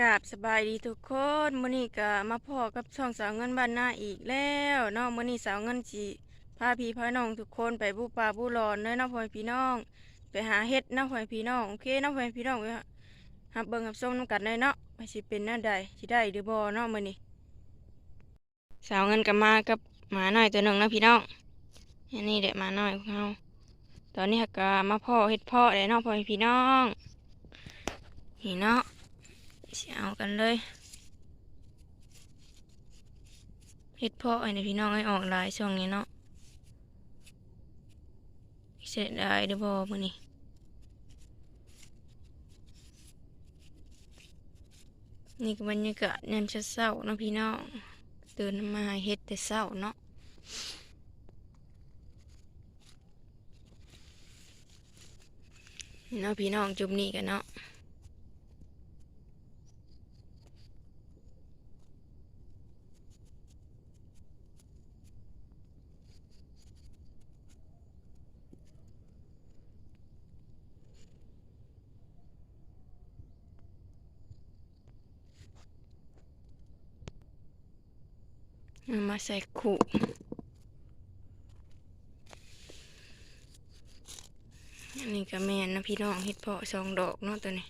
กาบสบายดีทุกคนมื้อนี้ก็มาพ่อกับช่องสาวเงินบ้านนาอีกแล้วเนาะมื้อนี้สาวเงินสิพาพี่พาน้องทุกคนไปบูป่าบูรอนเด้อเนาะพ่อแม่พี่น้อง ไปหาเห็ดเนาะพ่อแม่พี่น้องโอเคเนาะพ่อแม่พี่น้องไปหับเบิ่งหับส้มน้ำกันเลยเนาะว่าสิเป็นแนวใดสิได้หรือบ่เนาะมื้อนี้สาวเงินก็มากับหมาน้อยตัวหนึ่งนาะพี่น้องอันนี้แหละหมาน้อยของเราตอนนี้ก็มาพ่อเห็ดพ่อเลยเนาะพ่อแม่พี่น้องนี่เนาะ เสียเอากันเลยเฮ็ดพาะไอ้นพี่น้องให้ออกลายช่วงนี้เนาะเสร็จได้เด้อบ่มื้อนี้นี่ก็บรรยากาศยามเช้าๆเนาะพี่น้องตื่นมาเฮ็ดแต่เช้าเนาะนี่เนาะพี่น้องจุ่มนี่กันเนาะ เอามาใส่ขู่อันนี้ก็แม่นนะพี่น้องเฮ็ดเพาะสองดอกเนาะตัวนี้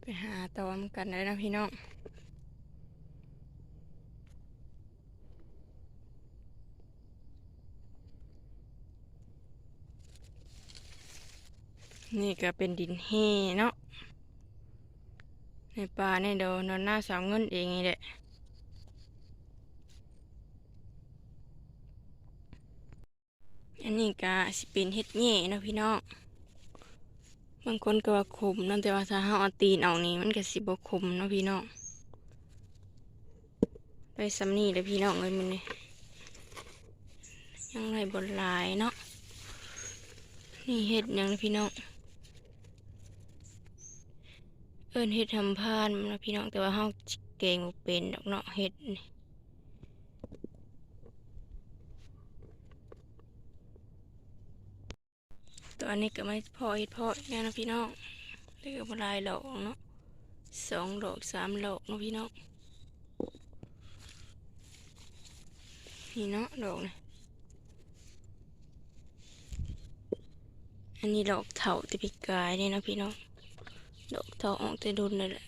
ไปหาตอมกันเลยนะพี่น้อง นี่ก็เป็นดินเฮเนาะ ในป่าในดอนอนหน้าสาวเงินเองนี่แหละอันนี้ก็สิเป็นเฮ็ดแง่เนาะพี่น้อง บางคนก็ว่าขมนั่นแต่ว่าถ้าเฮาเอาตีนออกนี่มันก็สิบ่ขมเนาะพี่น้อง ไปสำนี่เลยพี่น้องเลยมันนี่ยังไรบนลายเนาะ นี่เฮ็ดยังนะพี่น้อง เอิ้นเฮ็ดทำพานมันนะพี่น้องแต่ว่าเฮาเก่งบ่เป็นดอกเนาะเฮ็ดนี่ตัวนี้ก็ไม่พอเฮ็ดพอแน่นะพี่น้องเหลือบ่หลายดอกเนาะสองดอกสามดอกเนาะพี่น้องนี่เนาะดอกนี่อันนี้ดอกเถาที่พี่กายนี่นะพี่น้อง ดอกเถาออกแต่ดุนนั่นแหละ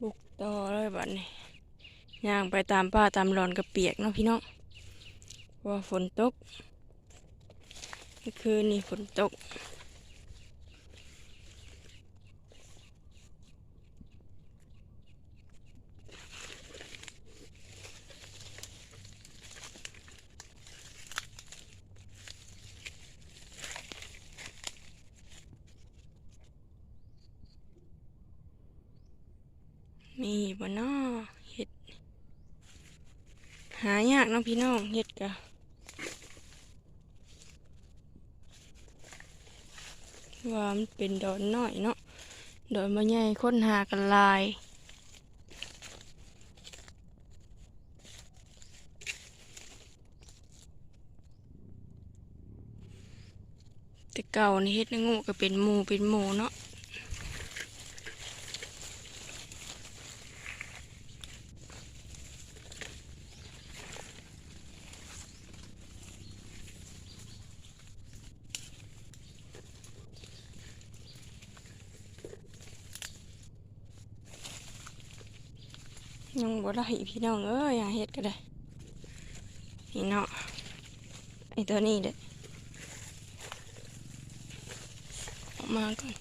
บุกต่อเลยบัดนี้ย่างไปตามป้าตามรอนกระเปียกเนาะพี่น้องว่าฝนตก คือคืนนี่ฝนตก มีบ่นอเห็ด หายากเนาะพี่น้องเห็ดกะว่ามันเป็นดอนน้อยเนาะดอนบ่ใหญ่ค้นหากันลายแต่เก่านี่เฮ็ดในงูก็เป็นหมูเป็นหมูเนาะ ได้พี่น้องเอ้ยอย่าเฮ็ดก็ได้นี่เนาะไอตัวนี้เด้อออกมาก่อน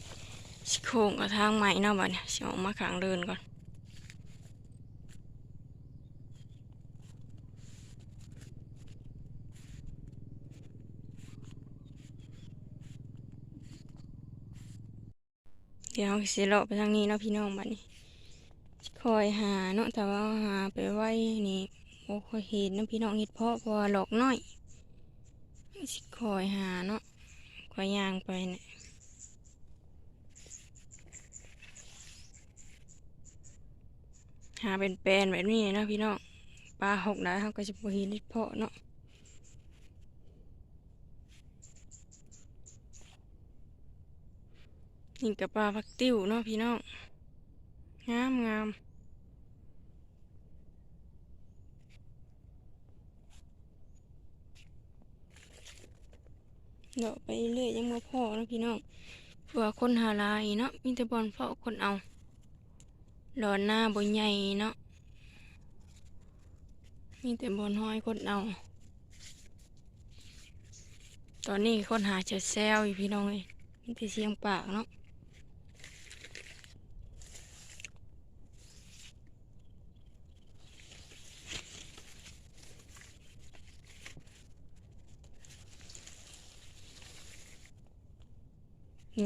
สิโค้งกับทางใหม่เนาะบัดเนี่ยสิออกมาข้างเดินก่อนเดี๋ยวสิเลาะไปทางนี้เนาะพี่น้องบัดนี้ คอยหาเนาะแต่ว่าหาไปไว้นี่โอ้คอยเห็นเนาะพี่น้องเห็ดเพาะพราะว่าหลอกน้อยสิคอยหาเนาะคอยยางไปเนี่ยหาเป็นแปลนแบบนี้เนาะพี่น้องปลาหกได้เขาก็จะบ่เห็นเห็ดเพาะเนาะนี่กับปลาพักติ้วเนาะพี่น้อง งามงามเดาะไปเรื่อยยังบ่พอเนาะพี่น้องเพื่อคนหาลายเนาะมีแต่บอลเฝ้าคนเอาหลอนหน้าบ่ใหญ่เนาะมีแต่บนห้อยคนเอา ตอนนี้คนหาเชิดแซวอยู่พี่น้องเลยมีแต่เสียงปากเนาะ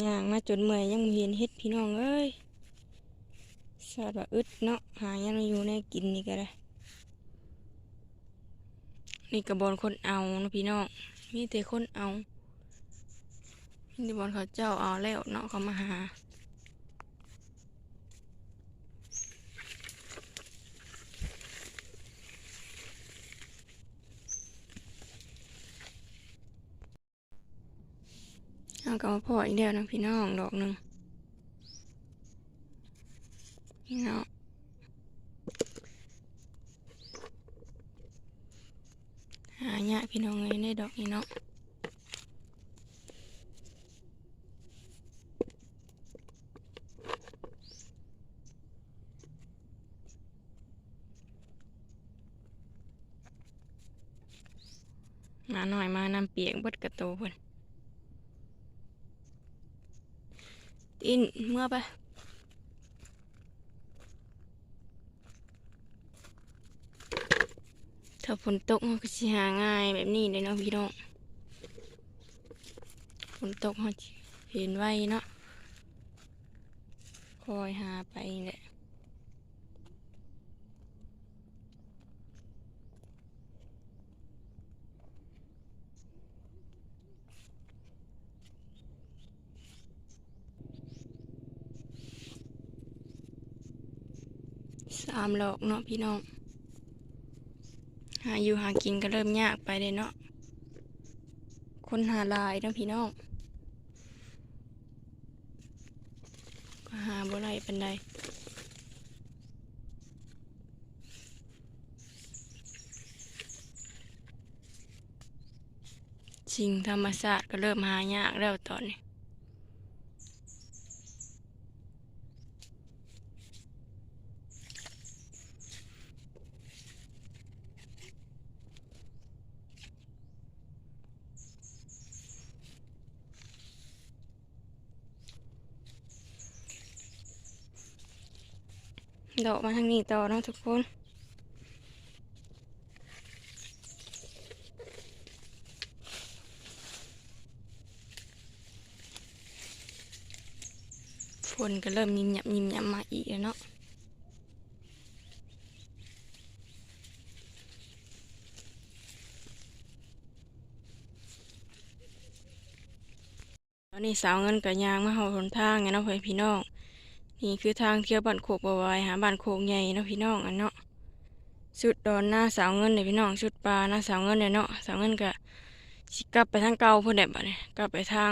ย่างมาจนเมื่อยยังเห็นเฮ็ดพี่น้องเอ้ยสาดว่าอึดเนาะหายังมาอยู่ในกินนี่ก็ได้นี่กระบอนคนเอาเนาะพี่น้องมีแต่คนเอานี่บอนเขาเจ้าเอาแล้วเนาะเขามาหา เอากลับมาพออีกเดียวนะพี่น้องดอกหนึ่งนี่เนาะหายากพี่น้องเลยได้ดอกนี้เนาะมาหน่อยมานำเปียกบดกระโตเพิ่น อินเมื่อไปถ้าฝนตกมันก็สิหาง่ายแบบนี้เลยเนาะพี่น้องฝนตกเขาเห็นไว้เนาะคอยหาไปนี่แหละ สามหลอกเนาะพี่น้อง หาอยู่หากินก็เริ่มยากไปเลยเนาะ คนหาลายเนาะพี่น้องก็หาบ่ไรปันใดสิ่งธรรมชาสติก็เริ่มหายากแล้วตอนนี้ ดอกมาทางนี้ต่อนะทุกคนฝนก็เริ่มยิมยับยิมยับมาอีกแล้วเนาะตอนนี้สาวเงินกับยางมาหอหนทางไงเนาะเพื่อนพี่น้อง นี่คือทางเที่ยวบ้านโคกบวายหาบ้านโคกใหญ่นะพี่น้องอันเนาะสุดดอนหน้าสาวเงินเลยพี่น้องสุดปลาหน้าสาวเงินเลยเนาะสาวเงินก็สิกลับไปทางเก่าเพื่อนแบบบัดนี้กลับไปทาง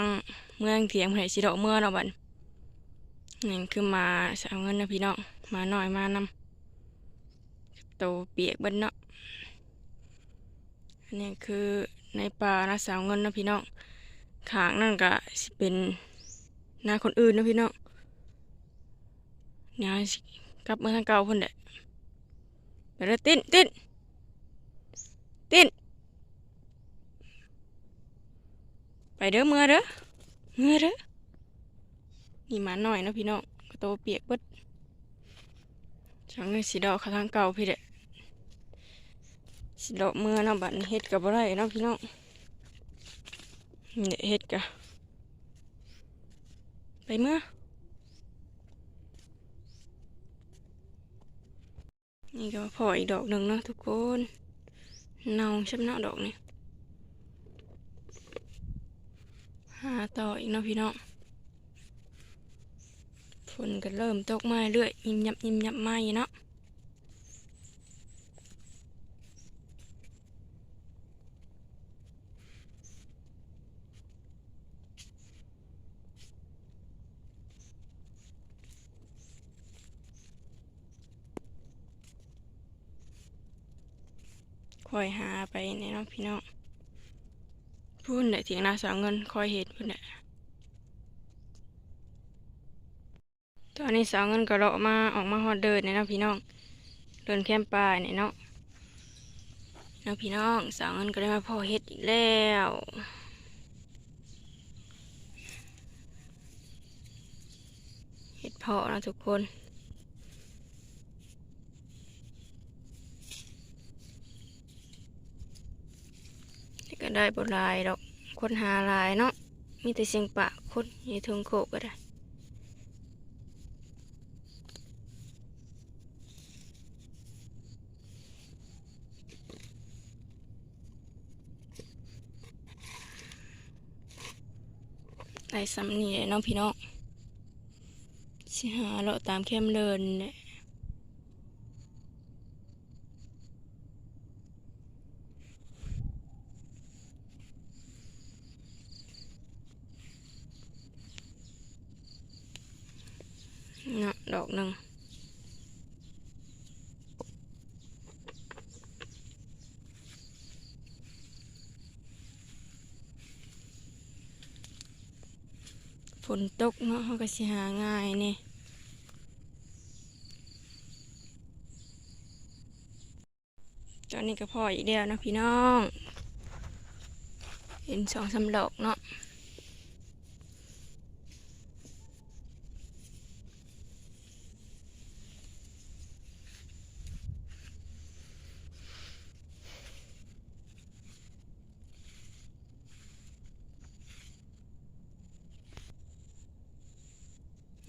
เมืองเถียงพ่นให้สิดอกเมื่อเนาบัดนี่คือมาสาวเงินนะพี่น้องมาหน่อยมานำโตเปียกบิ้เนาะอันนี้คือในป่าหน้าสาวเงินนะพี่น้องขางนั่นก็สิเป็นหน้าคนอื่นนะพี่น้อง เนี่ยสิกลับมาทางเก่าพุ่นแหละไปเลยติ้นติ้นติ้นไปเด้อเมื่อเด้อเมื่อเด้อนี่มาหน่อยนะพี่น้องกระโตเปียกเบิดจังเลยสีดอกเขาทางเก่าพี่เด้อสีดอกเมื่อนะบัดนี้เฮ็ดกับอะไรนะพี่น้องเนี่ยเฮ็ดกะไปเมื่อ นี่ก็พออีกดอกหนึ่งนะทุกคนเนาช้ำเนาดอกนี่หาต่ออีกเนาะพี่น้องฝนก็เริ่มตกมาเรื่อยยิมยับยิมยับมาอยู่เนาะ อยหาไปเนี่ยเนาะพี่น้องพูดเนี่ยเถียงนาสาวเงินคอยเห็ดพูดเนี่ยตอนนี้สาวเงินก็เลาะมาออกมาฮอดเดินเนี่ยเนาะพี่น้อง เดินแคมป์ป่าเนี่ยเนาะเนาะพี่น้องสาวเงินก็ได้มาพ่อเห็ดอีกแล้วเห็ดพาะนะทุกคน แต่ก็ ได้บหลายดอกคนหาลายเนาะมีแต่เสียงปากคนอยี่ทงโคกก็ได้ได้ำนีแหละเน้องพี่น้องสิหาเลาะตามเข้มเดินเนี่ยเนาะดอกหนึ่ง ฝนตกเนาะเขาก็สิหาง่ายนี่ตอนนี้ก็พออีกแล้วนะพี่น้อง เห็นสองสามดอกเนาะ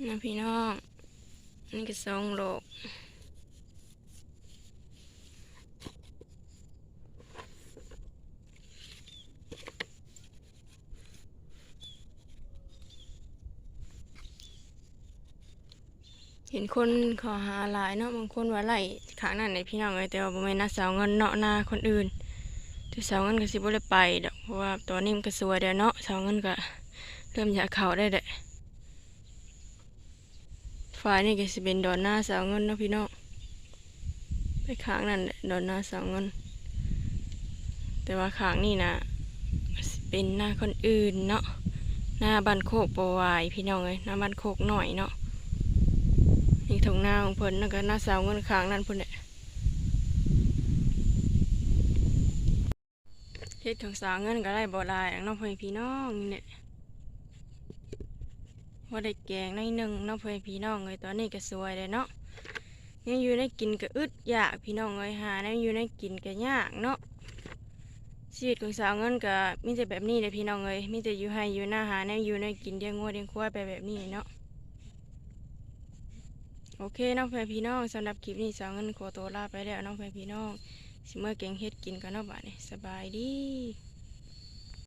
นะพี่น้อง นี่ก็สองโลกเห็นคนขอหาหลายเนาะบางคนว่าไล่ขางนั่นในพี่น้องเลยแต่ว่าบ่แม่นนะสาวเงินเนาะหน้าคนอื่นแต่สาวเงินก็สิบ่ได้ไปดอกเพราะว่าตอนนี้มันก็สวยเด้วเนาะสาวเงินก็เริ่มอยากเข้าได้แหละ ฝ่ายนี่ก็สิเป็นดอนหน้าสาวเงินเนาะพี่น้องไปข้างนั่นดอนหน้าสาวเงิน แต่ว่าข้างนี่นะเป็นหน้าคนอื่นเนาะหน้าบ้านโคกปวายพี่น้องเลยหน้าบ้านโคกหน่อยเนาะนี่ทงหน้าของเพิ่นแล้วก็หน้าสาวเงินข้างนั่นเพิ่นเนี่ยเฮ็ดของสาวเงินก็ได้บ่หลายเนาะเพื่อนพี่น้องนี่เนี่ย ว่าได้แกงในหนึ่งเนาะเพื่อนพี่น้องเลยตอนนี้ก็สวยเลยเนาะยังอยู่ในกินก็อึดอยากพี่น้องเลยหาในอยู่ในกินก็ยากเนาะชีวิตของสาวเงินก็มีแต่แบบนี้เลยพี่น้องเลยมีแต่อยู่ให้อยู่หน้าหาในอยู่ในกินเลี้ยงงัวเลี้ยงควายไปแบบนี้เนาะโอเคน้องเพื่อนพี่น้องสำหรับคลิปนี้สาวเงินขอตัวลาไปแล้วน้องเพื่อนพี่น้องสิเมื่อเก่งเฮ็ดกินกันเนาะบ้านนี้สบายดี